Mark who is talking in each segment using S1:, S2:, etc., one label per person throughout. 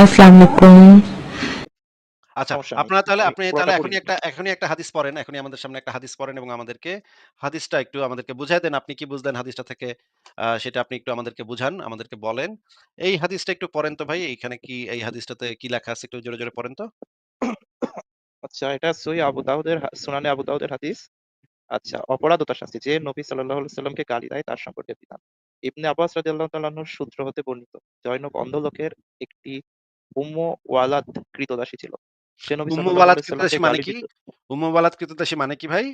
S1: আসসালামু আলাইকুম।
S2: আচ্ছা, আপনারা তাহলে আপনি তাহলে এখনই একটা এখনই একটা হাদিস পড়েন। এখনই আমাদের সামনে একটা হাদিস পড়েন এবং আমাদেরকে হাদিসটা একটু আমাদেরকে বুঝায় দেন। আপনি কি বুঝলেন হাদিসটা থেকে সেটা আপনি একটু আমাদেরকে বুঝান, আমাদেরকে বলেন। এই হাদিসটা একটু পড়েন তো ভাই। এইখানে কি এই হাদিসটাতে কি লেখা আছে একটু জোরে, জোরে পড়েন তো।
S3: আচ্ছা এটা সহি আবু দাউদের সুনানে আবু দাউদের হাদিস। আচ্ছা অপরাধ তার শাস্তি। যে নবী সাল্লাল্লাহু আলাইহি সাল্লামকে গালি দেয় তার সম্পর্কে বিধান। ইবনে আব্বাস রাদিয়াল্লাহু তাআলা সূত্র হতে বর্ণিত। জয়নব অন্ধ লোকের একটি উম্মু ওয়ালাদ ক্রীতদাসী ছিল। সে নবী
S2: উম্মু ওয়ালাদ ক্রীতদাসী মানে কি? উম্মু ওয়ালাদ ক্রীতদাসী মানে কি ভাই?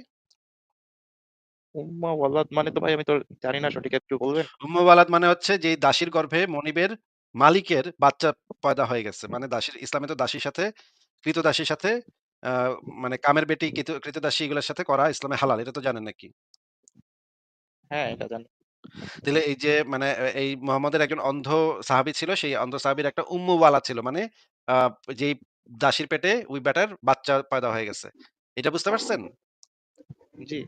S3: উম্মা ওয়ালাদ মানে তো ভাই আমি তো জানি না সঠিক একটু বলবেন?
S2: উম্মু ওয়ালাদ মানে হচ্ছে যেই দাসীর গর্ভে মনিবের মালিকের বাচ্চা পয়দা হয়ে গেছে। মানে দাসীর ইসলামে তো দাসীর সাথে ক্রীতদাসীর সাথে মানে কামের বেটি কৃত ক্রীতদাসী এগুলোর সাথে করা ইসলামে হালাল। এটা তো জানেন নাকি?
S3: হ্যাঁ, এটা জানি।
S2: তাহলে এই যে মানে এ এই মোহাম্মদের একজন অন্ধ সাহাবি ছিল। সেই অন্ধ সাহাবীর একটা উম্মুওয়ালা ছিল। মানে আ যেই দাসীর পেটে ওই বেটার বাচ্চা পয়দা হয়ে গেছে। এটা বুঝতে পারছেন?
S3: জি।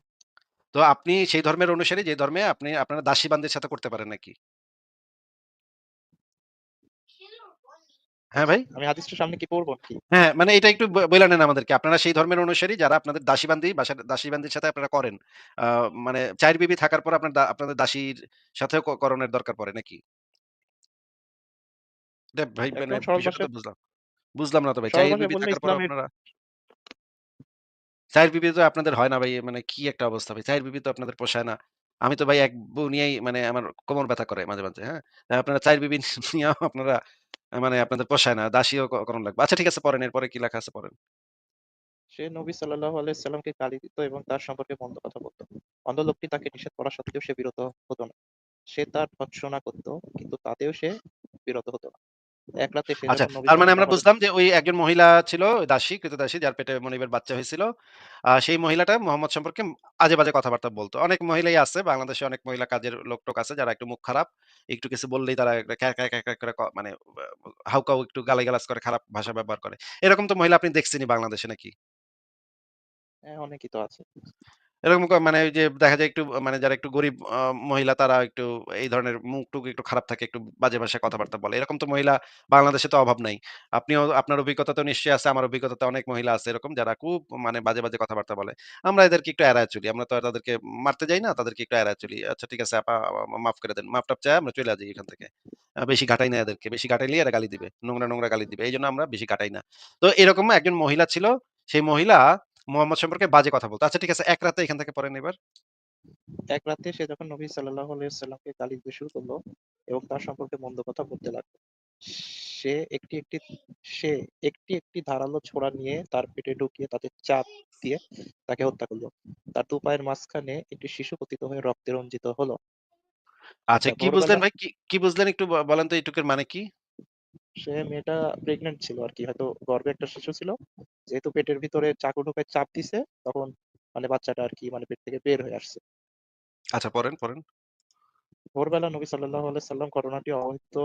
S2: তো আপনি সেই ধর্মের অনুসারী যে ধর্মে আপনি আপনারা দাসী বান্দির সাথে করতে পারেন নাকি? হ্যাঁ ভাই?
S3: আমি হাদিসটা সামনে কি পড়ব?
S2: হ্যাঁ, মানে এটা একটু ব বইলা নেন আমাদেরকে। আপনারা সেই ধর্মের অনুসারী যারা আপনাদের বাসার সাথে আপনারা করেন। মানে ৪ বিবি থাকার পর আপনার আপনাদের দাসীর করণের দরকার পড়ে নাকি? ভাই মানে বুঝলাম। বুঝলাম না তো ভাই। ৪
S3: সরল ভাষায়
S2: বিবি থাকার
S3: ইসলামের
S2: আপনারা ৪ বিবি তো আপনাদের হয় না ভাই। মানে কি একটা অবস্থা ভাই। ৪ বিবি তো আপনাদের পোষায় না। আমি তো ভাই এক বউ নিয়েই মানে আমার কোমর ব্যথা করে মাঝে, মাঝে, হ্যাঁ? আপনারা ৪ বিবি নিয়েও আপনারা মানে আপনাদের পোষায় না। দাসীও করণ লাগবে। আচ্ছা ঠিক আছে পড়েন। এরপরে কি লেখা আছে পরেন
S3: সে নবী সাল্লাল্লাহু আলাইহি সাল্লামকে গালি দিত এবং তার সম্পর্কে মন্দ কথা বলতো অন্ধ লোকটি তাকে নিষেধ করা সত্ত্বেও সে বিরত হতো না। সে তার ভৎসনা করত, কিন্তু তাতেও সে বিরত হতো না। এক রাতে
S2: আচ্ছা, তার মানে আমরা বুঝলাম যে ওই একজন মহিলা ছিল দাসী, ক্রীতদাসী যার পেটে মনিবের বাচ্চা হয়েছিল। সেই মহিলাটা মোহাম্মদ সম্পর্কে আজে-বাজে কথাবার্তা বলত। অনেক মহিলাই আছে, বাংলাদেশে অনেক মহিলা কাজের লোক-টোক আছে যারা একটু মুখ খারাপ। একটু কিছু বললেই তারা করে মানে হাউকাউ একটু গালিগালাজ করে, খারাপ ভাষা ব্যবহার করে। এরকম তো মহিলা আপনি দেখছেনই বাংলাদেশে নাকি?
S3: হ্যাঁ, অনেকই তো আছে।
S2: এরকম মানে ওই যে দেখা যায় একটু মানে যারা একটু গরিব মহিলা তারা একটু এই ধরনের মুখ-টুক একটু খারাপ থাকে, একটু বাজে ভাষায় কথাবার্তা বলে। এরকম তো মহিলা বাংলাদেশে তো অভাব নাই। আপনিও আপনার অভিজ্ঞতা তো নিশ্চয়ই আছে, আমার অভিজ্ঞতাতে অনেক মহিলা আছে এরকম যারা খুব মানে বাজে, বাজে কথাবার্তা বলে। আমরা এদেরকে একটু এড়ায় চলি। আমরা তো তাদেরকে মারতে যাই না, তাদেরকে একটু এড়ায় চলি। আচ্ছা ঠিক আছে আপা মাফ করে দেন। মাফ-টাফ চাইয়া আমরা চইলা যাই এখান থেকে। বেশি ঘাটাই না এদেরকে। বেশি ঘাটাইলেই এরা গালি দিবে। নোংরা, নোংরা গালি দিবে। এইজন্য আমরা বেশি ঘাটাই না। তো এরকম একজন মহিলা ছিল। সেই মহিলা মোহাম্মদ সম্পর্কে বাজে কথা বলত। আচ্ছা ঠিক আছে এক রাতে এখান থেকে পড়েন এবার।
S3: এক রাতে সে যখন নবী সাল্লাল্লাহু আলাইহি সাল্লামকে গালি দিতে শুরু করল এবং তার সম্পর্কে মন্দ কথা বলতে লাগল। সে একটি, একটি সে একটি, একটি ধারালো ছোরা নিয়ে তার পেটে ঢুকিয়ে তাতে চাপ দিয়ে তাকে হত্যা করল তার দু পায়ের মাঝখানে একটি শিশু পতিত হয়ে রক্তে রঞ্জিত হলো।
S2: আচ্ছা কি বুঝলেন ভাই? কি, কি বুঝলেন একটু বলেন তো এইটুকের মানে কি?
S3: সে মেয়েটা প্রেগন্যান্ট ছিল আরকি। হয়তো গর্ভে একটা শিশু ছিল। যেহেতু পেটের ভিতরে চাকু ঢুকায় চাপ দিছে, তখন মানে বাচ্চাটা আরকি মানে পেট থেকে বের হয়ে আসছে।
S2: আচ্ছা পড়েন, পড়েন।
S3: ভোরবেলা নবী সাল্লাল্লাহু আলাইহি সাল্লাম ঘটনাটি অবহিত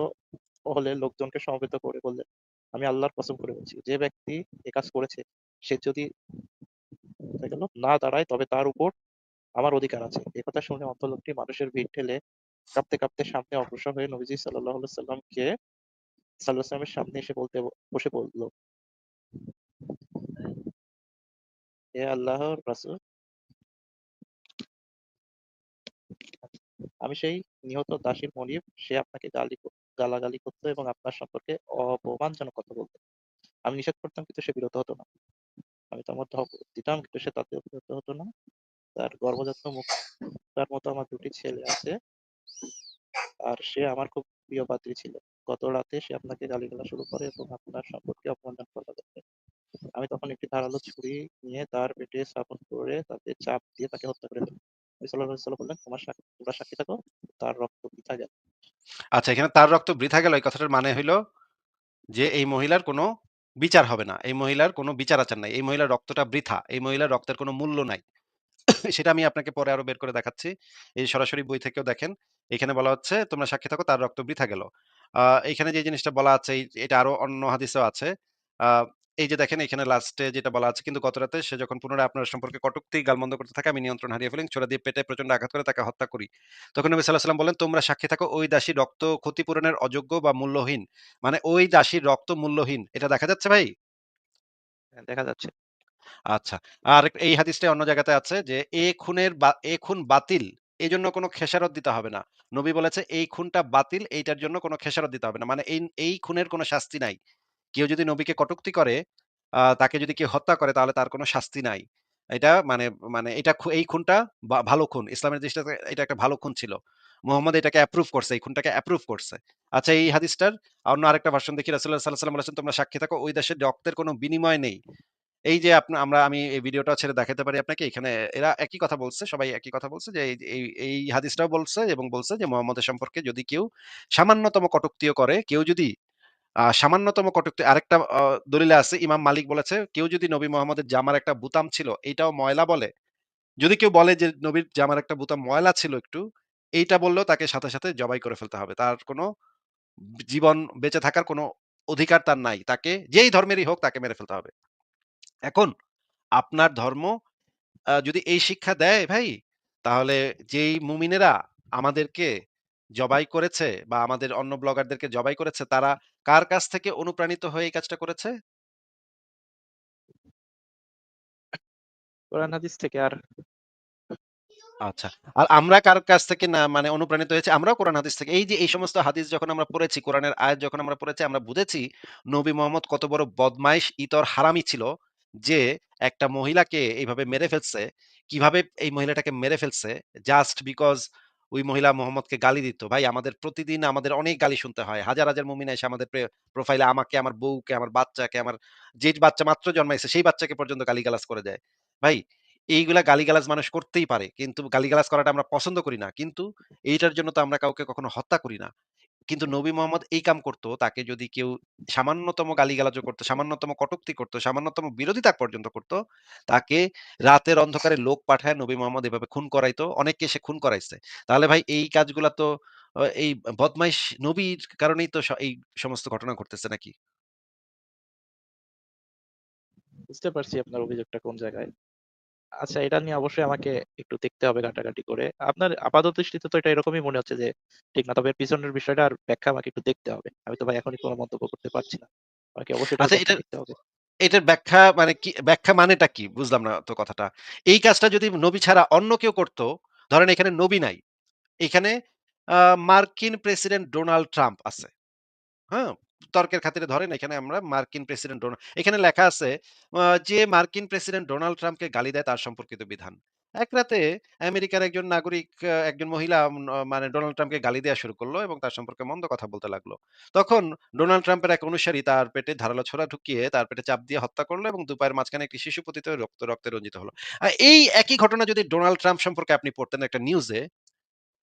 S3: হলে লোকজনকে সমবেত করে বললেন, আমি আল্লাহর কসম করে বলছি, যে ব্যক্তি এ কাজ করেছে সে যদি না দাঁড়ায় তবে তার উপর আমার অধিকার আছে। এ কথা শুনে অন্ধ লোকটি মানুষের ভিড় ঠেলে কাঁপতে, কাঁপতে সামনে অগ্রসর হয়ে নবীজি আলাইহি সাল্লামকে সাল্লাল্লাহু সাল্লামের সামনে এসে বলতে বসে বলল, হে আল্লাহর রাসূল আমি সেই নিহত দাসীর মনিব, সে আপনাকে গালি গালাগালি করত এবং আপনার সম্পর্কে অপমানজনক কথা বলত। আমি নিষেধ করতাম কিন্তু সে বিরত হতো না। আমি তার মধ্যে ধমক দিতাম কিন্তু সে তাতে বিরত হতো না। তার গর্ভজাত মুক্তার মতো আমার দুটি ছেলে আছে। আর সে আমার খুব প্রিয় পাত্রী ছিল। গত রাতে সে আপনাকে গালিগালাজ শুরু করে এবং আপনার সম্পর্কে অপমানজনক কথা বলে। আমি তখন একটি ধারালো ছুরি নিয়ে তার পেটে স্থাপন করে তাতে চাপ দিয়ে তাকে হত্যা করে ফেলি। থাকো, গেল।
S2: আচ্ছা এখানে তার রক্ত বৃথা গেল এই কথাটার মানে যে এই মহিলার কোনো বিচার হবে না। এই মহিলার কোনো বিচার-আচার নাই। এই মহিলার রক্তটা বৃথা। এই মহিলার রক্তের কোনো মূল্য নাই। সেটা আমি আপনাকে পরে আরও বের করে দেখাচ্ছি। এই সরাসরি বই থেকেও দেখেন। এখানে বলা হচ্ছে, "তোমরা সাক্ষী থাকো তার রক্ত বৃথা গেল।" এখানে যে জিনিসটা বলা আছে এটা আরও অন্য হাদিসেও আছে। এই যে দেখেন এখানে লাস্টে যেটা বলা আছে কিন্তু গতরাতে সে যখন পুনরায় আপনার সম্পর্কে কটূক্তি গালমন্দ করতে থাকে আমি নিয়ন্ত্রণ হারিয়ে ফেলি ছোরা দিয়ে পেটে প্রচণ্ড আঘাত করে তাকে হত্যা করি। তখন নবী সাল্লাহ সাল্লাম বলেন তোমরা সাক্ষী থাকো ওই দাসী রক্ত ক্ষতিপূরণের অযোগ্য বা মূল্যহীন। মানে ওই দাসীর রক্ত মূল্যহীন। এটা দেখা যাচ্ছে ভাই?
S3: হ্যাঁ, দেখা যাচ্ছে।
S2: আচ্ছা। আর এই হাদিসটা অন্য জায়গাতে আছে যে এ খুনের বা এ খুন বাতিল এই জন্য কোনো খেসারত দিতে হবে না নবী বলেছে এই খুনটা বাতিল এইটার জন্য কোনো খেসারত দিতে হবে না মানে এই এই খুনের কোনো শাস্তি নাই কেউ যদি নবীকে কটূক্তি করে তাকে যদি কেউ হত্যা করে তাহলে তার কোনো শাস্তি নাই। এটা মানে মানে এটা এই খুনটা ভালো খুন। ইসলামের দৃষ্টিতে এটা একটা ভালো খুন ছিল। মুহাম্মদ এটাকে অ্যাপ্রুভ করছে। এই খুনটাকে অ্যাপ্রুভ করছে। আচ্ছা এই হাদিসটার অন্য আরেকটা ভার্সন দেখি রাসূলুল্লাহ সাল্লাল্লাহু আলাইহি ওয়াসাল্লাম বলেছেন, "তোমরা সাক্ষী থাকো ওই দেশের রক্তের কোনো বিনিময় নেই।" এই যে আপনা আমরা আমি এই ভিডিওটাও ছেড়ে দেখাতে পারি আপনাকে। এখানে এরা একই কথা বলছে। সবাই একই কথা বলছে যে এই এই হাদিসটাও বলছে এবং বলছে যে মুহাম্মদের সম্পর্কে যদি কেউ সামান্যতম কটূক্তিও করে, কেউ যদি সামান্যতম কটূক্তি আরেকটা দলিলে আছে ইমাম মালিক বলেছে, কেউ যদি নবী মোহাম্মদের জামার একটা বুতাম ছিল, এটাও ময়লা বলে। যদি কেউ বলে যে নবীর জামার একটা বুতাম ময়লা ছিল একটু, এইটা বললেও তাকে সাথে, সাথে জবাই করে ফেলতে হবে। তার কোনো জীবন বেঁচে থাকার কোনো অধিকার তার নাই। তাকে যেই ধর্মেরই হোক তাকে মেরে ফেলতে হবে। এখন আপনার ধর্ম যদি এই শিক্ষা দেয় ভাই, তাহলে যেই মুমিনেরা আমাদেরকে জবাই করেছে বা আমাদের অন্য ব্লগারদেরকে জবাই করেছে, তারা কার কাছ থেকে অনুপ্রাণিত হয়ে এই কাজটা করেছে?
S3: কোরআন হাদিস থেকে আর
S2: আচ্ছা। আর আমরা কার কাছ থেকে না মানে অনুপ্রাণিত হয়েছি? আমরাও কোরআন হাদিস থেকে। এই যে এই সমস্ত হাদিস যখন আমরা পড়েছি, কোরআনের আয়াত যখন আমরা পড়েছি, আমরা বুঝেছি নবী মোহাম্মদ কত বড় বদমাইশ, ইতর হারামি ছিল যে একটা মহিলাকে এইভাবে মেরে ফেলছে। কীভাবে এই মহিলাটাকে মেরে ফেলছে জাস্ট বিকজ ওই মহিলা মোহাম্মদকে গালি দিত। ভাই আমাদের প্রতিদিন আমাদের অনেক গালি শুনতে হয়। হাজার, হাজার মুমিন এসে আমাদের প্রোফাইলে আমাকে, আমার বউকে, আমার বাচ্চাকে, আমার যে বাচ্চা মাত্র জন্মাইছে সেই বাচ্চাকে পর্যন্ত গালিগালাজ করে দেয়। ভাই এইগুলা গালিগালাজ মানুষ করতেই পারে। কিন্তু গালিগালাজ করাটা আমরা পছন্দ করি না। কিন্তু এইটার জন্য তো আমরা কাউকে কখনো হত্যা করি না। কিন্তু নবী মোহাম্মদ এই কাম করত, তাকে যদি কেউ সামান্যতম গালিগালাজও করতো সামান্যতম কটূক্তি করত, সামান্যতম বিরোধিতা পর্যন্ত করত, তাকে রাতের অন্ধকারে লোক পাঠায় নবী মোহাম্মদ এভাবে খুন করাইতো। অনেককে সে খুন করাইছে। তাহলে ভাই এই কাজগুলা তো এই বদমাইশ নবীর কারণেই তো এই সমস্ত ঘটনা ঘটতেছে নাকি?
S3: বুঝতে পারছি আপনার অভিযোগটা কোন জায়গায়। আচ্ছা এটা নিয়ে অবশ্যই আমাকে একটু দেখতে হবে ঘাটাঘাটি করে। আপনার আপাত দৃষ্টিতে তো এটা এরকমই মনে হচ্ছে যে ঠিক না। তবে এর পিছনের বিষয়টার ব্যাখ্যা আমাকে একটু দেখতে হবে। আমি তো ভাই এখনই কোন মন্তব্য করতে পারছি না। আমাকে অবশ্যই
S2: আচ্ছা
S3: ব্যাখ্যা দেখতে হবে।
S2: এটার ব্যাখ্যা মানে কি ব্যাখ্যা মানেটা কি? বুঝলাম না তো কথাটা। এই কাজটা যদি নবী ছাড়া অন্য কেউ করত, ধরেন এখানে নবী নাই। এখানে মার্কিন প্রেসিডেন্ট ডোনাল্ড ট্রাম্প আছে। হ্যাঁ? তর্কের খাতিরে ধরেন, এখানে আমরা মার্কিন প্রেসিডেন্ট ডোনা, এখানে লেখা আছে যে মার্কিন প্রেসিডেন্ট ডোনাল্ড ট্রাম্পকে গালি দেয় তার সম্পর্কিত বিধান। এক রাতে আমেরিকার একজন নাগরিক একজন মহিলা মানে ডোনাল্ড ট্রাম্পকে গালি দেয়া শুরু করল এবং তার সম্পর্কে মন্দ কথা বলতে লাগল। তখন ডোনাল্ড ট্রাম্পের এক অনুসারী তার পেটে ধারালো ছোড়া ঢুকিয়ে তার পেটে চাপ দিয়ে হত্যা করল এবং দুপায়ের মাঝখানে একটি শিশু পতিত রক্ত, রক্তে রঞ্জিত হলো। এই একই ঘটনা যদি ডোনাল্ড ট্রাম্প সম্পর্কে আপনি পড়তেন একটা নিউজে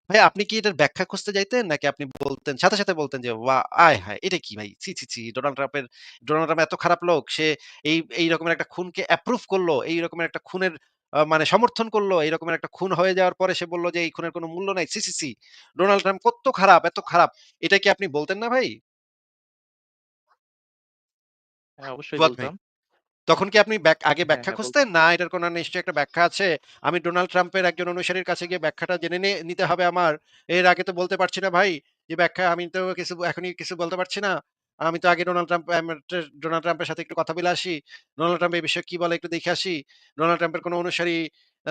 S2: ভাই আপনি কি এটার ব্যাখ্যা খুঁজতে যাইতেন? নাকি আপনি বলতেন সাথে, সাথে বলতেন যে, "ওয়া আয় হায়! এটা কি ভাই? ছি, ছি, ছি! ডোনাল্ড ট্রাম্পের ডোনাল্ড ট্রাম্প এত খারাপ লোক। সে এই এই রকমের একটা খুনকে অ্যাপ্রুভ করল। এই রকমের একটা খুনের আ মানে সমর্থন করল। এই রকমের একটা খুন হয়ে যাওয়ার পরে সে বলল যে, এই খুনের কোনো মূল্য নাই। ছি, ছি, ছি! ডোনাল্ড ট্রাম্প কত্ত খারাপ, এত খারাপ।" এটা কি আপনি বলতেন না ভাই?
S3: হ্যাঁ, অবশ্যই
S2: ভাই?
S3: বলতাম।
S2: তখন কি আপনি আগে
S3: হ্যাঁ,
S2: ব্যাখ্যা
S3: হ্যাঁ
S2: খুঁজতেন? না এটার কোনো নিশ্চয়ই একটা ব্যাখ্যা আছে। আমি ডোনাল্ড ট্রাম্পের একজন অনুসারীর কাছে গিয়ে ব্যাখ্যাটা জেনে নিতে হবে আমার। এর আগে তো বলতে পারছি না ভাই। যে ব্যাখ্যা আমি তো কিছু এখনই কিছু বলতে পারছি না। আমি তো আগে ডোনাল্ড ট্রাম্প ডোনাল্ড ট্রাম্পের সাথে একটু কথা বলে আসি। ডোনাল্ড ট্রাম্প এই বিষয়ে কি বলে একটু দেখে আসি। ডোনাল্ড ট্রাম্পের কোনো অনুসারী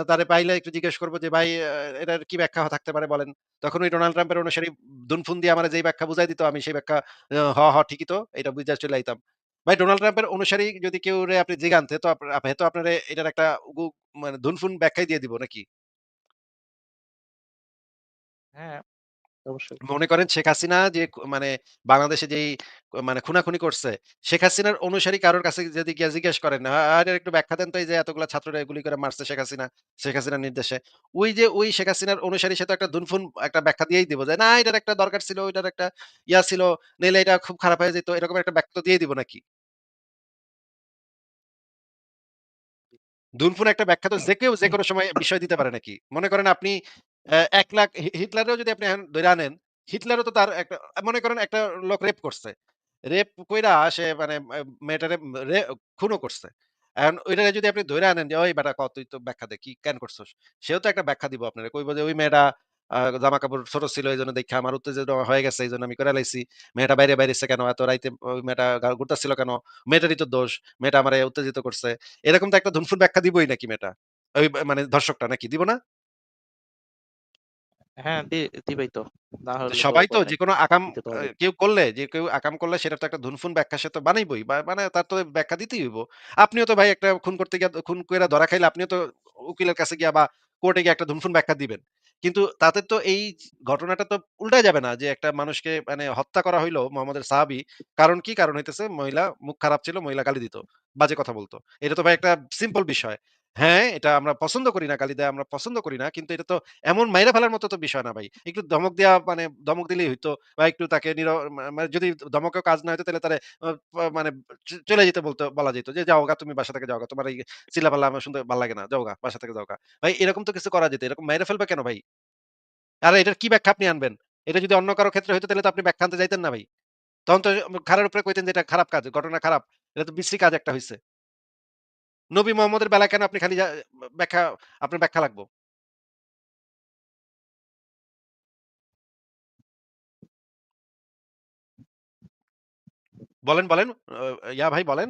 S2: তারে পাইলে একটু জিজ্ঞেস করব যে, "ভাই এটার কি ব্যাখ্যা থাকতে পারে বলেন?" তখন ওই ডোনাল্ড ট্রাম্পের অনুসারী দুনফুন দিয়ে আমারে যেই ব্যাখ্যা বুঝাই দিত আমি সেই ব্যাখ্যা হ, হ ঠিকই তো। এটা বুইঝা চলে আইতাম। ভাই ডোনাল্ড ট্রাম্পের অনুসারী যদি কেউ রে আপনি জিগান গানতে তো হয়তো আপনার এটার একটা মানে ধুনফুন ব্যাখ্যাই দিয়ে দিব নাকি?
S3: হ্যাঁ,
S2: মনে করেন শেখ হাসিনা যে মানে বাংলাদেশে যেই ক মানে খুনাখুনি করছে, শেখ হাসিনার অনুসারী কারোর কাছে যদি গিয়া জিজ্ঞেস করেন, আ একটু ব্যাখ্যা দেন তো এই যে এতগুলা ছাত্ররা গুলি করে মারছে শেখ হাসিনা, শেখ হাসিনার নির্দেশে। ওই যে ওই শেখ হাসিনার অনুসারী সে তো একটা দুনফুন একটা ব্যাখ্যা দিয়েই দিব যে, "না এটার একটা দরকার ছিল, ওইটার একটা ইয়া ছিল, নইলে এটা খুব খারাপ হয়ে যেত।" এরকম একটা ব্যাখ্যা তো দিয়েই দিব নাকি? দুনফুন একটা ব্যাখ্যা তো যে কেউ যেকোনো সময় বিষয় দিতে পারে নাকি? মনে করেন আপনি ১ লাখ হিটলারেও যদি আপনি ধইরা আনেন, হিটলারও তো তার একটা মনে করেন একটা লোক রেপ করছে। রেপ কইরা সে মানে মেয়েটারে খুনও করছে। এখন ওইটারে যদি আপনি ধইরা আনেন যে, "ওই বেটা ক তুই তো ব্যাখ্যা দে। কি কেন করছস?" সেও তো একটা ব্যাখ্যা দিব আপনারে। কইব যে, "ওই মেয়েটা জামা-কাপড় ছোট ছিল এইজন্য দেখে আমার উত্তেজিত হয়ে গেছে। এই জন্য আমি কইরা লাইছি। মেয়েটা বাইরে বাইরেছে কেন? এত রাইতে ওই মেয়েটা ঘুরতাছিল কেন? মেয়েটারই তো দোষ। মেয়েটা আমার উত্তেজিত করছে।" এরকম তো একটা ধুনফুন ব্যাখ্যা দিবই নাকি মেয়েটা? ওই মানে ধর্ষকটা নাকি দিব না?
S3: হ্যাঁ, দিবেই তো। না হলে
S2: সবাই তো
S3: নাই।
S2: যেকোনো আকাম। কেউ করলে যে কেউ আকাম করলে সেটার তো একটা ধুনফুন ব্যাখ্যা সে তো বানাইবই। বা মানে তার তো ব্যাখ্যা দিতেই হইব। আপনিও তো ভাই একটা খুন করতে গিয়া খুন ধরা খাইলে আপনিও তো উকিলের কাছে গিয়া বা কোর্টে গিয়ে একটা ধুনফুন ব্যাখ্যা দিবেন। কিন্তু তাতে তো এই ঘটনাটা তো উল্টায় যাবে না যে একটা মানুষকে মানে হত্যা করা হইল মোহাম্মদের সাহাবী। কারণ কি? কারণ হইতেছে মহিলা মুখ খারাপ ছিল, মহিলা গালি দিত। বাজে কথা বলতো এটা তো ভাই একটা সিম্পল বিষয়। হ্যাঁ, এটা আমরা পছন্দ করি না, গালি দেয়া আমরা পছন্দ করি না। কিন্তু এটা তো এমন মাইরা ফেলার মতো তো বিষয় না ভাই। একটু ধমক দেয়া মানে ধমক দিলেই হইতো বা একটু তাকে মানে যদি ধমকেও কাজ না হইতো তাহলে তারে মানে চলে যেতে বলতো বলা যেত যে, "যাওগা তুমি বাসা থেকে যাওগা। তোমার এই চিল্লাপাল্লা আমার শুনতে ভালো লাগে না। যাওগা, বাসা থেকে যাওগা।" ভাই এরকম তো কিছু করা যেত। এরকম মাইরা ফেলবে কেন ভাই? আর এটার কি ব্যাখ্যা আপনি আনবেন? এটা যদি অন্য কারও ক্ষেত্রে হইতো তাহলে তো আপনি ব্যাখ্যা আনতে যাইতেন না ভাই। তখন তো ঘাড়ের উপরে কইতেন যে, "এটা খারাপ কাজ, ঘটনা খারাপ। এটা তো বিশ্রী কাজ একটা হইছে।" নবী মোহাম্মদের বেলায় কেন আপনি খালি ব্যাখ্যা আপনার ব্যাখ্যা লাগবো? বলেন, বলেন। ইয়া ভাই বলেন।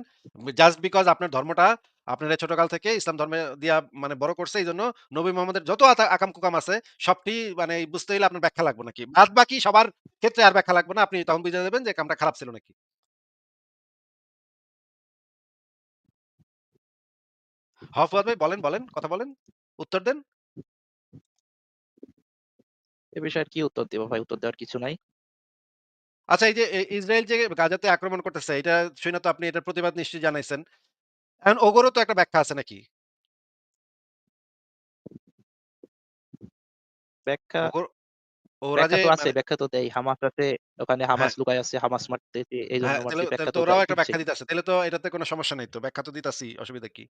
S2: জাস্ট বিকজ আপনার ধর্মটা আপনারে ছোটকাল থেকে ইসলাম ধর্মে দিয়া মানে বড় করছে এই জন্য নবী মোহাম্মদের যত আকাম-কুকাম আছে সবটি মানে বুঝতে হইলে আপনার ব্যাখ্যা লাগবে নাকি? বাদ বাকি সবার ক্ষেত্রে আর ব্যাখ্যা লাগবে না। আপনি তখন বুঝে দেবেন যে কামটা খারাপ ছিল নাকি। হ ভাই বলেন, বলেন। কথা বলেন। উত্তর দেন।
S3: এ বিষয়ে কি উত্তর দিব ভাই? উত্তর দেওয়ার কিছু নাই।
S2: আচ্ছা এই যে ইসরায়েল যে গাজাতে আক্রমণ করতেছে এটা শুইনা তো আপনি এটার প্রতিবাদ নিশ্চয়ই জানাইছেন। এখন ওগরও তো একটা ব্যাখ্যা আছে নাকি?
S3: ব্যাখ্যা
S2: ওরা যে
S3: তো আছে,
S2: মানে
S3: ব্যাখ্যা তো দেয়। হামাস আছে, ওখানে হামাস
S2: হ্যাঁ,
S3: লুকায় আছে, হামাস মারতেছে, এইজন্য
S2: হ্যাঁ, তাহলে
S3: ব্যাখ্যা
S2: তো
S3: তো
S2: ওরাও একটা
S3: দিচ্ছে।
S2: ব্যাখ্যা দিতেছে। তাহলে তো এটাতে কোনো সমস্যা নাই তো। ব্যাখ্যা তো দিতাছি, অসুবিধা কি?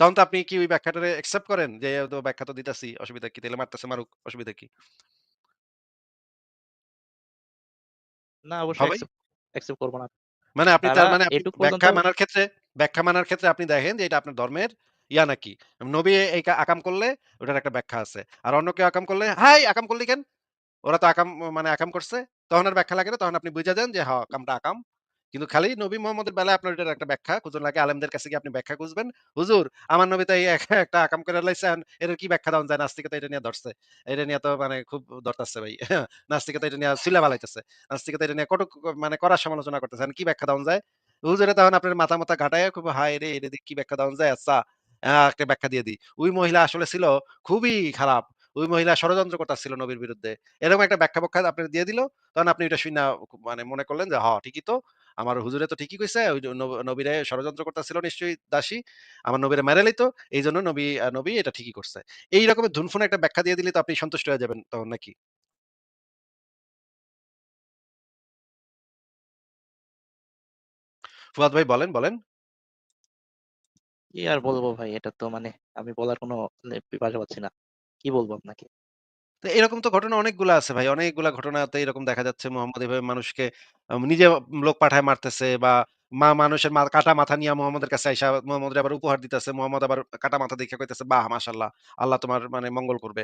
S2: তখন তো আপনি কি ওই ব্যাখ্যাটারে অ্যাকসেপ্ট করেন? যে ব্যাখ্যা তো দিতাছি, অসুবিধা কি? তাইলে মারতেছে মারুক, অসুবিধা কি?
S3: না অবশ্যই? অ্যাকসেপ্ট করব না।
S2: মানে আপনি
S3: তারা
S2: মানে ব্যাখ্যা মানার ক্ষেত্রে ব্যাখ্যা মানার ক্ষেত্রে আপনি দেখেন যে এটা আপনার ধর্মের ইয়া নাকি। নবী এই আকাম করলে ওটার একটা ব্যাখ্যা আছে। আর অন্য কেউ আকাম করলে, "হাই আকাম করলি কেন?" ওরা তো আকাম মানে আকাম করছে। তখন আর ব্যাখ্যা লাগে না। তখন আপনি বুইঝা যান যে হ আকামটা আকাম। কিন্তু খালি নবী মোহাম্মদের বেলায় আপনার এটার একটা ব্যাখ্যা খুঁজুন লাগে আলেমদের কাছে গিয়ে আপনি ব্যাখ্যা খুঁজবেন। "হুজুর আমার নবী তো এই এক একটা আকাম করে লাইছে এখন এটার কি ব্যাখ্যা দেওয়া যায়? নাস্তিকে তো এটা নিয়ে ধরছে। এটা নিয়ে তো মানে খুব ধরতাছে ভাই। নাস্তিকে তো এটা নিয়ে ছুইলা ফালাইতেছে। নাস্তিকে তো এটা নিয়ে কটুক মানে কড়া সমালোচনা করতেছে। এখন কি ব্যাখ্যা দেওয়া যায়?" হুজুরে তখন আপনার মাথা-মাথা ঘাটাইয়া খুব হায় রে! এটা কি ব্যাখ্যা দেওয়া যায়? আচ্ছা একটা ব্যাখ্যা দিয়ে দিই। ওই মহিলা আসলে ছিল খুবই খারাপ। ওই মহিলা ষড়যন্ত্র করতাছিল নবীর বিরুদ্ধে। এরকম একটা ব্যাখ্যা-ব্যাখ্যা আপনারে দিয়ে দিল। তখন আপনি এটা শুইনা মানে মনে করলেন যে, "হ ঠিকই তো। আমার হুজুরে তো ঠিকই কইছে। ওই নব নবীরে ষড়যন্ত্র করতেছিল নিশ্চয়ই দাসী। আমার নবীরে মাইরা লাইতো। এইজন্য নবী নবী এটা ঠিকই করছে।" এই রকমের ধুনফুন একটা ব্যাখ্যা দিয়ে দিলে তো আপনি সন্তুষ্ট হয়ে যাবেন তখন নাকি? ফুয়াদ ভাই বলেন, বলেন।
S3: কি আর বলব ভাই? এটা তো মানে আমি বলার কোনো ভাষা পাচ্ছি না। কি বলব আপনাকে?
S2: এরকম তো ঘটনা অনেকগুলা আছে ভাই। অনেকগুলা ঘটনাতে এরকম দেখা যাচ্ছে মোহাম্মদ এভাবে মানুষকে নিজে লোক পাঠায় মারতেছে বা মা মানুষের কাটা মাথা নিয়া মোহাম্মদের কাছে আইসা মোহাম্মদের আবার উপহার দিতেছে। মোহাম্মদ আবার কাটা মাথা দেইখা কইতেছে, "বাহ! মাশাআল্লাহ। আল্লাহ তোমার মানে মঙ্গল করবে।"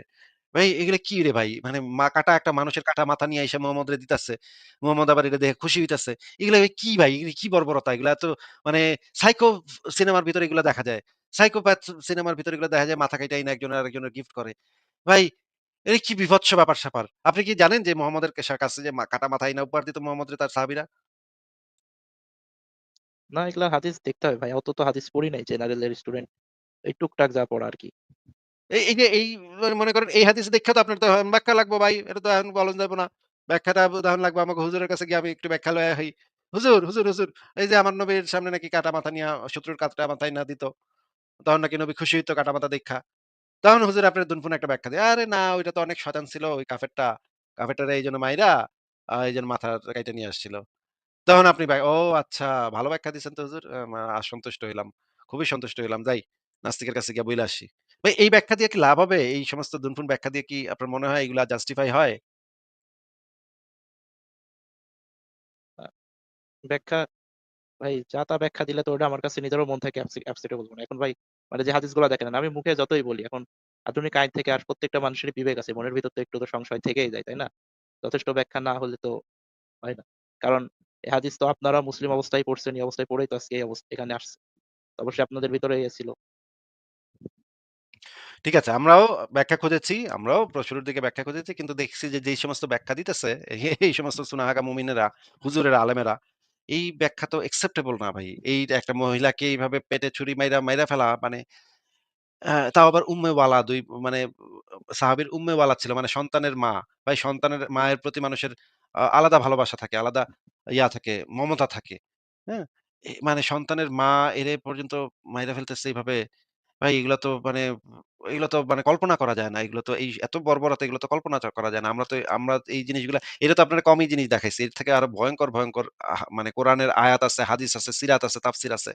S2: ভাই এগুলা কি রে ভাই? মানে মা কাটা একটা মানুষের কাটা মাথা নিয়ে আইসা মোহাম্মদরে দিতেছে। মোহাম্মদ আবার এটা দেখে খুশি হইতেছে। এগুলা কি ভাই? এগুলা কি বর্বরতা? এগুলা তো মানে সাইকো সিনেমার ভিতরে এগুলা দেখা যায়। সাইকোপ্যাথ সিনেমার ভিতরে এগুলা দেখা যায় মাথা কাইটা আইনা একজনের আরেকজনের গিফট করে। ভাই এই কি বিভৎস ব্যাপার-স্যাপার! আপনি কি জানেন যে মোহাম্মদের কাছে যে কাটা মাথা আইনা উপহার দিত মোহাম্মদরে তার সাহাবীরা?
S3: না এগুলা হাদিস দেখতে হবে ভাই। অত তো হাদিস পড়ি নাই জেনারেল এর স্টুডেন্ট। এই টুকটাক যা পড়া আরকি।
S2: এই এই যে এই মানে মনে করেন এই হাদিস দেখেও তো আপনার তো ব্যাখ্যা লাগবো ভাই। এটা তো এখন বলন যাবে না। ব্যাখ্যাটা তখন লাগবে আমাকে হুজুরের কাছে গিয়ে আমি একটু ব্যাখ্যা লইয়া আহি। হুজুর, হুজুর, হুজুর এই যে আমার নবীর সামনে নাকি কাটা মাথা নিয়ে শত্রুর কাটা মাথায় না দিত। তখন নাকি নবী খুশি হইতো কাটা মাথা দেইখা। তখন হুজুর আপনার দুনফুন একটা ব্যাখ্যা দেয়। আরে না, ওইটা তো অনেক শয়তান ছিল, ওই কাফেরটা। কাফেরটারে এইজন্য মাইরা এই এইজন্য মাথা কাইটা নিয়ে আসছিল। তখন আপনি ভাই, ও আচ্ছা ভালো ব্যাখ্যা দিছেন তো হুজুর। সন্তুষ্ট হইলাম। খুবই সন্তুষ্ট হইলাম। যাই, নাস্তিকের কাছে গিয়া বইলা আসি। ভাই, এই ব্যাখ্যা দিয়ে কি লাভ হবে? এই সমস্ত দুনফুন ব্যাখ্যা দিয়ে কি আপনার মনে হয় এগুলা জাস্টিফাই হয়?
S3: ব্যাখ্যা, ভাই, যা তা ব্যাখ্যা দিলে তো ওটা আমার কাছে নিজেরও মন থেকে অ্যাপসি অ্যাকসেপ্টেবল না। এখন ভাই মানে যে হাদিসগুলা দেখেন আমি মুখে যতই বলি এখন আধুনিক আইন থেকে আর প্রত্যেকটা মানুষেরই বিবেক আছে। মনের ভিতর তো একটু তো সংশয় থেকেই যায়, তাই না? যথেষ্ট ব্যাখ্যা না হলে তো হয় না। কারণ এই হাদিস তো আপনারা মুসলিম অবস্থায় পড়ছেন, এই অবস্থায় পড়েই তো আজকে এই অবস্থা এখানে আসছে। অবশ্যই আপনাদের ভিতরে ইয়ে ছিল।
S2: ঠিক আছে। আমরাও ব্যাখ্যা খুঁজেছি। আমরাও শুরুর দিকে ব্যাখ্যা খুঁজেছি। কিন্তু দেখছি যে যেই সমস্ত ব্যাখ্যা দিতেছে এই সমস্ত সুনাহাগা মুমিনেরা, হুজুরেরা, আলেমেরা এই ব্যাখ্যা তো অ্যাকসেপ্টেবল না ভাই। এই একটা মহিলাকে এইভাবে পেটে ছুরি মাইরা, মাইরা ফেলা মানে তাও আবার উম্মেওয়ালা দুই মানে সাহাবীর উম্মেওয়ালা ছিল। মানে সন্তানের মা। ভাই সন্তানের মায়ের প্রতি মানুষের আলাদা ভালোবাসা থাকে, আলাদা ইয়া থাকে, মমতা থাকে। হ্যাঁ? মানে সন্তানের মা এরে পর্যন্ত মাইরা ফেলতেছে এইভাবে। ভাই এগুলো তো মানে এগুলো তো মানে কল্পনা করা যায় না। এগুলো তো এই এত বর্বরতা এগুলো তো কল্পনা করা যায় না। আমরা তো আমরা এই জিনিসগুলা এটা তো আপনারা কমই জিনিস দেখাইছে। এর থেকে আরও ভয়ঙ্কর ভয়ঙ্কর মানে কোরআনের আয়াত আছে, হাদিস আছে, সিরাত আছে, তাফসির আছে।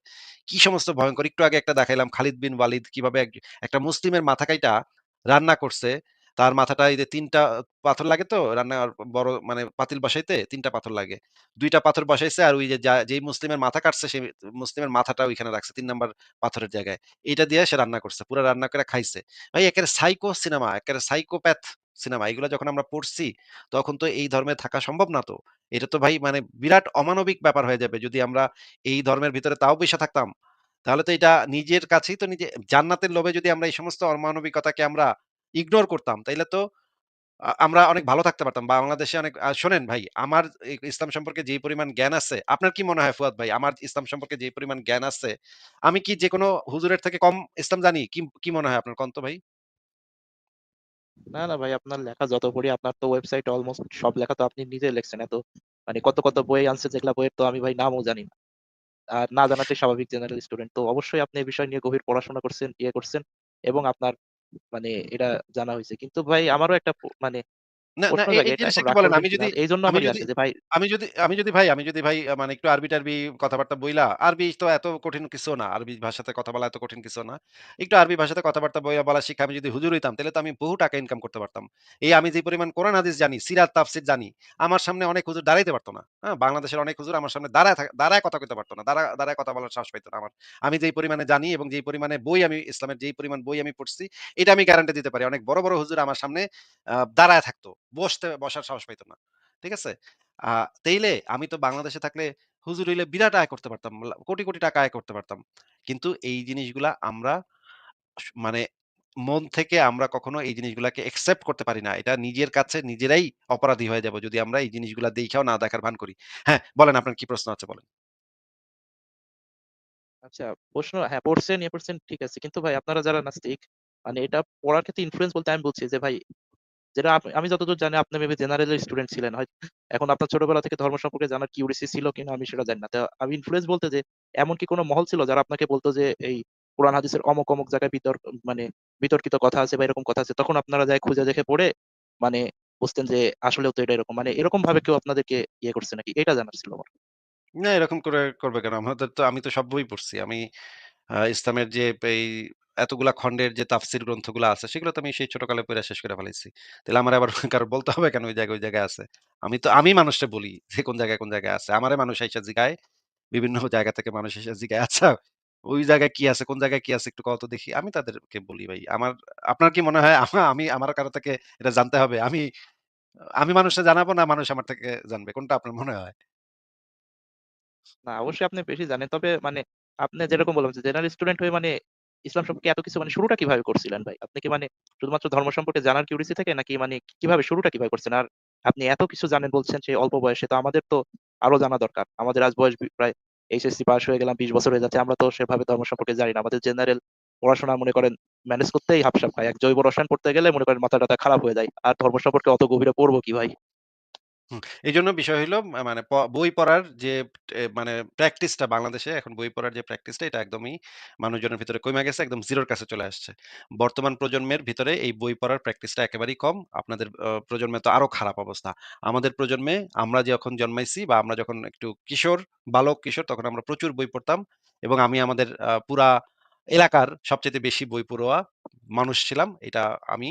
S2: কি সমস্ত ভয়ঙ্কর একটু আগে একটা দেখাইলাম খালিদ বিন ওয়ালিদ কীভাবে এক একটা মুসলিমের মাথা কাইটা রান্না করছে। তার মাথাটা এই যে ৩ টা পাথর লাগে তো রান্নার বড় মানে পাতিল বসাইতে তিনটা পাথর লাগে। দুইটা পাথর বসাইছে আর ওই যে যেই মুসলিমের মাথা কাটছে সেই মুসলিমের মাথাটা ওইখানে রাখছে ৩ নাম্বার পাথরের জায়গায়। এইটা দিয়ে সে রান্না করছে। পুরা রান্না করে খাইছে। ভাই একেবারে সাইকো সিনেমা, একেবারে সাইকোপ্যাথ সিনেমা। এগুলা যখন আমরা পড়ছি, তখন তো এই ধর্মে থাকা সম্ভব না তো। এটা তো ভাই মানে বিরাট অমানবিক ব্যাপার হয়ে যাবে যদি আমরা এই ধর্মের ভিতরে তাও বইসা থাকতাম। তাহলে তো এটা নিজের কাছেই তো নিজে জান্নাতের লোভে যদি আমরা এই সমস্ত অমানবিকতাকে আমরা ইগনোর করতাম, তাইলে তো আমরা অনেক ভালো থাকতে পারতাম। বাংলাদেশে অনেক শোনেন ভাই, আমার ইসলাম সম্পর্কে যেই পরিমাণ জ্ঞান আছে, আপনার কি মনে হয় ফুয়াদ ভাই? আমার ইসলাম সম্পর্কে যেই পরিমাণ জ্ঞান আছে, আমি কি যেকোনো হুজুরের থেকে কম ইসলাম জানি? কি মনে হয় আপনার কন তো ভাই?
S3: না, না ভাই আপনার লেখা যত পড়ি আপনার তো ওয়েবসাইটে অলমোস্ট সব লেখা তো আপনি নিজে লিখছেন। এত মানে কত, কত বই আনছে যেগুলা বইয়ের তো আমি ভাই নামও জানি না। আর না জানাটাই স্বাভাবিক জেনারেল স্টুডেন্ট। তো অবশ্যই আপনি এই বিষয় নিয়ে গভীর পড়াশোনা করছেন, ইয়ে করছেন এবং আপনার মানে এটা জানা হয়েছে। কিন্তু ভাই আমারও একটা মানে
S2: না, না বলেন। আমি? যদি
S3: এইজন্য
S2: আমি
S3: আমারই
S2: যদি
S3: আরকি যে ভাই
S2: আমি যদি আমি যদি ভাই আমি যদি ভাই মানে একটু আরবি-টারবি কথাবার্তা বইলা, আরবি তো এত কঠিন কিছু না। আরবি ভাষাতে কথা বলা এত কঠিন কিছু না। একটু আরবি ভাষাতে কথাবার্তা বইলা বলা শিখে আমি যদি হুজুর হইতাম, তাইলে তো আমি বহু টাকা ইনকাম করতে পারতাম। এই আমি যে পরিমাণ কোরআন হাদিস জানি, সিরাত তাফসীর জানি, আমার সামনে অনেক হুজুর দাঁড়াইতে পারত না। হ্যাঁ? বাংলাদেশের অনেক হুজুর আমার সামনে দাঁড়ায় দাঁড়ায় কথা কইতে পারত না। দাঁড়া দাঁড়ায় কথা বলার সাহস পাইত না আমার। আমি যেই পরিমাণে জানি এবং যেই পরিমাণে বই আমি ইসলামের যেই পরিমাণ বই আমি পড়ছি, এটা আমি গ্যারান্টি দিতে পারি। অনেক বড়, বড় হুজুর আমার সামনে দাঁড়ায় থাকতো। বসতে বসার সাহস পাইত না। ঠিক আছে? তেইলে আমি তো বাংলাদেশে থাকলে হুজুর হইলে বিরাট আয় করতে পারতাম। কোটি, কোটি টাকা আয় করতে পারতাম। কিন্তু এই জিনিসগুলা আমরা মানে মন থেকে আমরা কখনো এই জিনিসগুলাকে একসেপ্ট করতে পারি না। এটা নিজের কাছে নিজেরাই অপরাধী হয়ে যাব যদি আমরা এই জিনিসগুলা দেইখাও না দেখার ভান করি। হ্যাঁ, বলেন আপনার কি প্রশ্ন আছে বলেন?
S3: আচ্ছা প্রশ্ন হ্যাঁ, পড়ছেন, ইয়ে করছেন ঠিক আছে। কিন্তু ভাই আপনারা যারা নাস্তিক মানে এটা পড়ার ক্ষেত্রে ইনফ্লুয়েন্স বলতে আমি বলছি যে ভাই যেটা আমি যতদূর জানি আপনি মেবি জেনারেল স্টুডেন্ট ছিলেন। হয় এখন আপনার ছোটবেলা থেকে ধর্ম সম্পর্কে জানার কিউরিসি ছিল কিনা আমি সেটা জানি না। আমি ইনফ্লুয়েন্স বলতে যে এমন কি কোনো মহল ছিল যারা আপনাকে বলতো যে এই কোরআন হাদিসের অমুক, অমুক জায়গায় বিতর্ক মানে বিতর্কিত কথা আছে বা এরকম কথা আছে। তখন আপনারা যায়ে খুঁজে দেখে পড়ে মানে বুঝতেন যে আসলেও তো এটা এরকম। মানে এরকম ভাবে কেউ আপনাদেরকে ইয়ে করছে নাকি? এটা জানার ছিল আমার।
S2: না এরকম করে করবে কেন? আমাদের তো আমি তো সব বই পড়ছি। আমি ইসলামের যে এই এতগুলা খন্ডের যে তাফসির গ্রন্থগুলা আছে সেগুলো তো আমি সেই ছোটকালে পইড়া শেষ করে ফেলাইছি। তাইলে আমারে আবার কারও বলতে হবে কেন ওই জায়গায়, ওই জায়গায় আছে? আমি তো আমি মানুষরে বলি যে কোন জায়গায়, কোন জায়গায় আছে। আমারে মানুষ আইসা জিগায়, বিভিন্ন জায়গা থেকে মানুষ এসে জিগায়, "আচ্ছা ওই জায়গায় কি আছে? কোন জায়গায় কি আছে একটু কও তো দেখি।" আমি তাদেরকে বলি ভাই। আমার আপনার কি মনে হয় আমা আমি আমার কারও থেকে এটা জানতে হবে? আমি আমি মানুষরে জানাব না মানুষ আমার থেকে জানবে? কোনটা আপনার মনে হয়?
S3: না, অবশ্যই আপনি বেশি জানেন। তবে মানে আপনি যেরকম বললাম যে জেনারেল স্টুডেন্ট হয়ে মানে ইসলাম সম্পর্কে এত কিছু মানে শুরুটা কীভাবে করছিলেন ভাই? আপনি কি মানে শুধুমাত্র ধর্ম সম্পর্কে জানার কিউরিসি থেকে নাকি মানে কীভাবে শুরুটা কীভাবে করছেন? আর আপনি এত কিছু জানেন বলছেন সেই অল্প বয়সে, তো আমাদের তো আরও জানা দরকার। আমাদের আজ বয়স প্রায় এইচএসসি পাস হয়ে গেলাম ২০ বছর হয়ে যাচ্ছে। আমরা তো সেভাবে ধর্ম সম্পর্কে জানি না। আমাদের জেনারেল পড়াশোনা মনে করেন ম্যানেজ করতেই হাফ-সাফ খাই। এক জৈব রসায়ন পড়তে গেলে মনে করেন মাথা-টাথা খারাপ হয়ে যায়। আর ধর্ম সম্পর্কে অত গভীরে পড়ব কি ভাই?
S2: হুম, এজন্য বিষয় হইল মানে প বই পড়ার যে মানে প্র্যাকটিসটা বাংলাদেশে এখন বই পড়ার যে প্র্যাকটিসটা এটা একদমই মানুষজনের ভিতরে কইমা গেছে, একদম জিরোর কাছে চলে আসছে। বর্তমান প্রজন্মের ভিতরে এই বই পড়ার প্র্যাকটিসটা একেবারেই কম। আপনাদের প্রজন্মে তো আরও খারাপ অবস্থা। আমাদের প্রজন্মে আমরা যখন জন্মাইছি বা আমরা যখন একটু কিশোর, বালক কিশোর তখন আমরা প্রচুর বই পড়তাম এবং আমি আমাদের পুরা এলাকার সবচাইতে বেশি বই পড়ুয়া মানুষ ছিলাম। এটা আমি।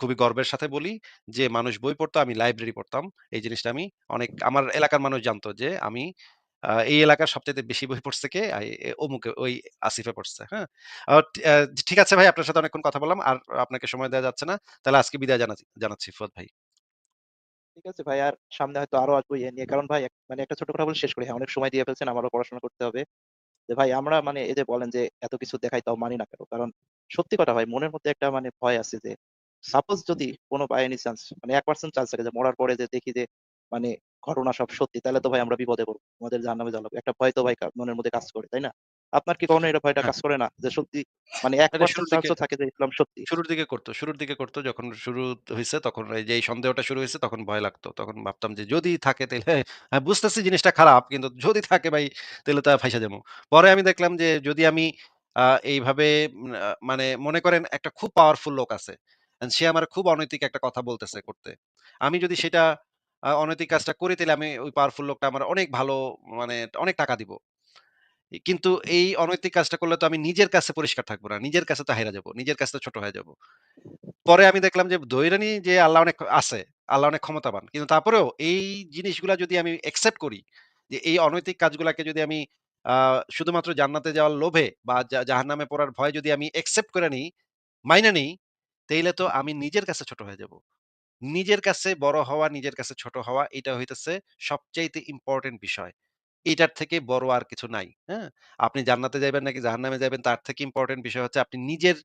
S2: খুবই গর্বের সাথে বলি যে মানুষ বই পড়তো, আমি লাইব্রেরি পড়তাম। এই জিনিসটা আমি অনেক আমার এলাকার মানুষ জানতো যে আমি এই এলাকার সবচেয়ে বেশি বই পড়ছে কে? অমুকে ওই আসিফে পড়ছে। হ্যাঁ? ঠিক আছে ভাই আপনার সাথে অনেকক্ষণ কথা বললাম। আর আপনাকে সময় দেয়া যাচ্ছে না। তাহলে আজকে বিদায় জানাচ্ছি ফুয়াদ ভাই।
S3: ঠিক আছে ভাই আর সামনে হয়তো আরও আসব ইয়ে নিয়ে। কারণ ভাই মানে একটা ছোট কথা বলে শেষ করি। হ্যাঁ, অনেক সময় দিয়ে ফেলছেন, আমারও পড়াশোনা করতে হবে। যে ভাই আমরা মানে এই যে বলেন যে এত কিছু দেখাই তাও মানি না কেন? কারণ সত্যি কথা ভাই মনের মধ্যে একটা মানে ভয় আছে যে সাপোজ যদি কোনো বাই এনি চান্স মানে 1% চান্স থাকে যে মরার পরে যে দেখি যে মানে ঘটনা সব সত্যি তাহলে তো ভাই আমরা বিপদে পড়ব। আমাদের জাহান্নামে যাওয়া লাগবে। একটা ভয় তো ভাই মনের মধ্যে কাজ করে, তাই না? আপনার কি কখনো এটা ভয়টা
S2: হ্যাঁ।
S3: কাজ করে না? যে সত্যি মানে
S2: এটা
S3: 1%
S2: শুরুর দিকে
S3: চান্সও থাকে যে ইসলাম সত্যি।
S2: শুরুর দিকে করত। শুরুর দিকে করত। যখন শুরু হইছে তখন এই যে এই সন্দেহটা শুরু হয়েছে তখন ভয় লাগতো। তখন ভাবতাম যে যদি থাকে তাইলে আমি বুঝতেছি জিনিসটা খারাপ কিন্তু যদি থাকে ভাই তাহলে তো ফাইসা যামু। পরে আমি দেখলাম যে যদি আমি এইভাবে উম মানে মনে করেন একটা খুব পাওয়ারফুল লোক আছে। সে আমার খুব অনৈতিক একটা কথা বলতেছে করতে। আমি যদি সেটা অনৈতিক কাজটা করি তাইলে আমি ওই পাওয়ারফুল লোকটা আমার অনেক ভালো মানে অনেক টাকা দিব। কিন্তু এই অনৈতিক কাজটা করলে তো আমি নিজের কাছে পরিষ্কার থাকব না। নিজের কাছে তো হাইরা যাব। নিজের কাছে তো ছোট হয়ে যাব। পরে আমি দেখলাম যে নিই যে আল্লাহ অনেক আছে। আল্লাহ অনেক ক্ষমতাবান। কিন্তু তারপরেও এই জিনিসগুলা যদি আমি অ্যাকসেপ্ট করি, যে এই অনৈতিক কাজগুলাকে যদি আমি শুধুমাত্র জান্নাতে যাওয়ার লোভে বা জাহান্নামে পড়ার ভয় যদি আমি অ্যাকসেপ্ট করে নিই, মাইনে নেই, তাইলে তো আমি নিজের কাছে ছোট হয়ে যাব। নিজের কাছে বড় হওয়া, নিজের কাছে ছোট হওয়া এটা হইতেছে সবচাইতে ইম্পোর্টেন্ট বিষয়। এটার থেকে বড় আর কিছু নাই। হ্যাঁ? আপনি জান্নাতে যাইবেন নাকি জাহান্নামে যাবেন তার থেকে ইম্পোর্টেন্ট বিষয় হচ্ছে আপনি নিজের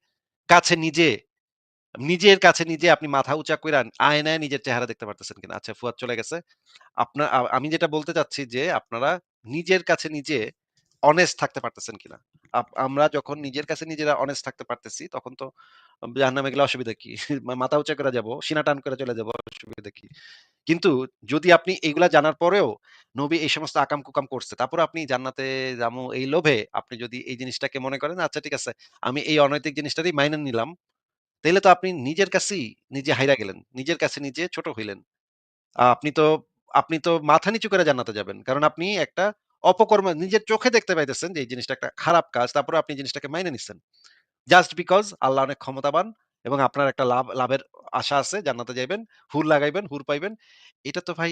S2: কাছে নিজে নিজের কাছে নিজে আপনি মাথা উঁচা কইরা আয়নায় নিজের চেহারা দেখতে পারতেছেন কিনা। আচ্ছা ফুয়াদ চলে গেছে। আপনার আমি যেটা বলতে চাচ্ছি যে আপনারা নিজের কাছে নিজে অনেস্ট থাকতে পারতেছেন কিনা। আমরা যখন নিজের কাছে নিজেরা অনেস্ট থাকতে পারতেছি তখন তো জাহান্নামে গেলে অসুবিধা কি? মাথা উঁচা করে যাব, সিনা টান করে চলে যাব, অসুবিধা কি? কিন্তু যদি আপনি এগুলা জানার পরেও নবী এই সমস্ত আকাম-কুকাম করছে। তারপরেও আপনি জান্নাতে যামু এই লোভে আপনি যদি এই জিনিসটাকে মনে করেন আচ্ছা ঠিক আছে আমি এই অনৈতিক জিনিসটারই মাইনা নিলাম। তাইলে তো আপনি নিজের কাছেই নিজে হাইরা গেলেন। নিজের কাছে নিজে ছোট হইলেন। আপনি তো আপনি তো মাথা নিচু করে জান্নাতে যাবেন। কারণ আপনি একটা অপকর্ম নিজের চোখে দেখতে পাইতেছেন যে এই জিনিসটা একটা খারাপ কাজ। তারপরেও আপনি জিনিসটাকে মাইনে নিচ্ছেন। জাস্ট বিকজ আল্লাহ অনেক ক্ষমতাবান এবং আপনার একটা লাভ লাভের আশা আছে জান্নাতে যাইবেন, হুর লাগাইবেন, হুর পাইবেন। এটা তো ভাই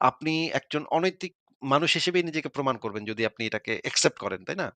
S2: আপনি একজন অনৈতিক মানুষ হিসেবেই নিজেকে প্রমাণ করবেন যদি আপনি এটাকে অ্যাকসেপ্ট করেন, তাই না?